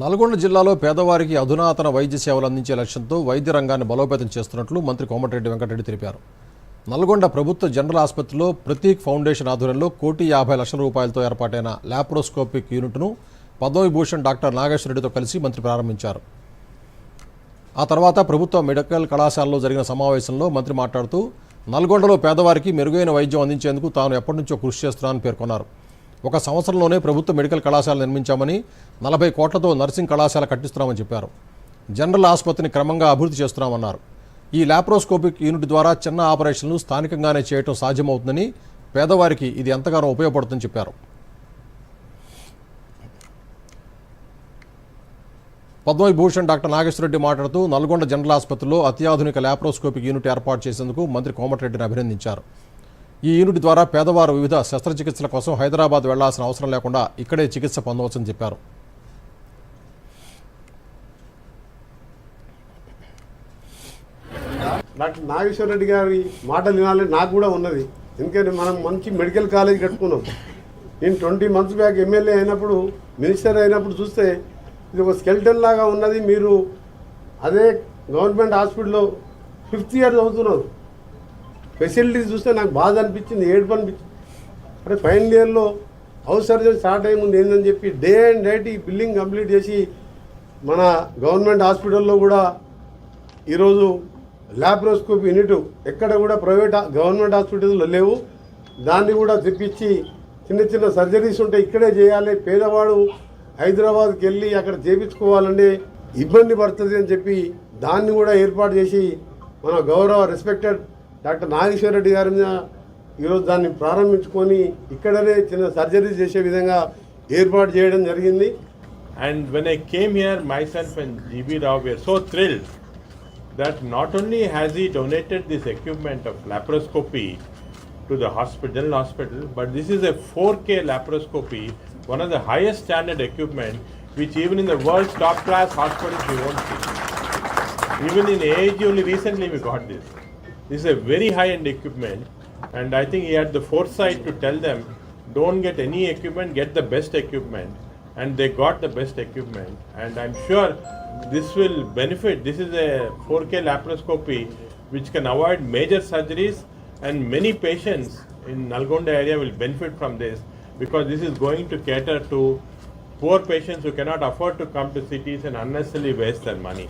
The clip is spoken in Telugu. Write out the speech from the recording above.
నల్గొండ జిల్లాలో పేదవారికి అధునాతన వైద్య సేవలు అందించే లక్ష్యంతో వైద్య రంగాన్ని బలోపేతం చేస్తున్నట్లు మంత్రి కోమటిరెడ్డి వెంకటరెడ్డి తెలిపారు. నల్గొండ ప్రభుత్వ జనరల్ ఆసుపత్రిలో ప్రతీక్ ఫౌండేషన్ ఆధ్వర్యంలో కోటి యాభై లక్షల రూపాయలతో ఏర్పాటైన ల్యాప్రోస్కోపిక్ యూనిట్ను పద్మవిభూషణ్ డాక్టర్ నాగేశ్వరరెడ్డితో కలిసి మంత్రి ప్రారంభించారు. ఆ తర్వాత ప్రభుత్వ మెడికల్ కళాశాలలో జరిగిన సమావేశంలో మంత్రి మాట్లాడుతూ నల్గొండలో పేదవారికి మెరుగైన వైద్యం అందించేందుకు తాను ఎప్పటి నుంచో కృషి చేస్తున్నానని పేర్కొన్నారు. ఒక సంవత్సరంలోనే ప్రభుత్వ మెడికల్ కళాశాల నిర్మించామని నలభై కోట్లతో నర్సింగ్ కళాశాల కట్టిస్తున్నామని చెప్పారు. జనరల్ ఆసుపత్రిని క్రమంగా అభివృద్ధి చేస్తున్నామన్నారు. ఈ లాప్రోస్కోపిక్ యూనిట్ ద్వారా చిన్న ఆపరేషన్లు స్థానికంగానే చేయటం సాధ్యమవుతుందని పేదవారికి ఇది ఎంతగానో ఉపయోగపడుతుందని చెప్పారు. పద్మవిభూషణ్ డాక్టర్ నాగేశ్వరరెడ్డి మాట్లాడుతూ నల్గొండ జనరల్ ఆసుపత్రిలో అత్యాధునిక లాప్రోస్కోపిక్ యూనిట్ ఏర్పాటు చేసేందుకు మంత్రి కోమటిరెడ్డిని అభినందించారు. ఈ యూనిట్ ద్వారా పేదవారు వివిధ శస్త్రచికిత్సల కోసం హైదరాబాద్ వెళ్ళాల్సిన అవసరం లేకుండా ఇక్కడే చికిత్స పొందవచ్చని చెప్పారు. డాక్టర్ నాగేశ్వర రెడ్డి గారి మాటలు వినాలని నాకు కూడా ఉన్నది. ఎందుకంటే మనం మంచి మెడికల్ కాలేజ్ కట్టుకున్నాం. నేను ట్వంటీ మంత్స్ బ్యాక్ ఎమ్మెల్యే అయినప్పుడు మినిస్టర్ అయినప్పుడు చూస్తే ఇది ఒక స్కెల్టన్ లాగా ఉన్నది. మీరు అదే గవర్నమెంట్ హాస్పిటల్లో ఫిఫ్త్ ఇయర్ చదువుతున్నారు. ఫెసిలిటీస్ చూస్తే నాకు బాధ అనిపించింది ఏడుపు అనిపించింది. అంటే ఫైనల్ ఇయర్లో హౌస్ సర్జరీ స్టార్ట్ అయ్యే ముందు ఏందని చెప్పి డే అండ్ నైట్ ఈ బిల్డింగ్ కంప్లీట్ చేసి మన గవర్నమెంట్ హాస్పిటల్లో కూడా ఈరోజు ల్యాప్రోస్కోప్ యూనిట్ ఎక్కడ కూడా ప్రైవేట్ గవర్నమెంట్ హాస్పిటల్లో లేవు. దాన్ని కూడా తెప్పించి చిన్న చిన్న సర్జరీస్ ఉంటే ఇక్కడే చేయాలి. పేదవాడు హైదరాబాద్కి వెళ్ళి అక్కడ చేయించుకోవాలంటే ఇబ్బంది పడుతుంది అని చెప్పి దాన్ని కూడా ఏర్పాటు చేసి మన గౌరవ రెస్పెక్టెడ్ డాక్టర్ నాగేశ్వర రెడ్డి గారి మీద ఈరోజు దాన్ని ప్రారంభించుకొని ఇక్కడనే చిన్న సర్జరీ చేసే విధంగా ఏర్పాటు చేయడం జరిగింది. And when I came here myself and GB Rao so thrill that not only has he donated this equipment of laparoscopy to the hospital hospital but this is a four K laparoscopy one of the highest standard equipment which even in the world top class hospital even in age only recently we got this This is a very high end equipment, and I think he had the foresight to tell them don't get any equipment, get the best equipment. And they got the best equipment, and I'm sure this will benefit. This is a 4K laparoscopy which can avoid major surgeries, and many patients in Nalgonda area will benefit from this because this is going to cater to poor patients who cannot afford to come to cities and unnecessarily waste their money.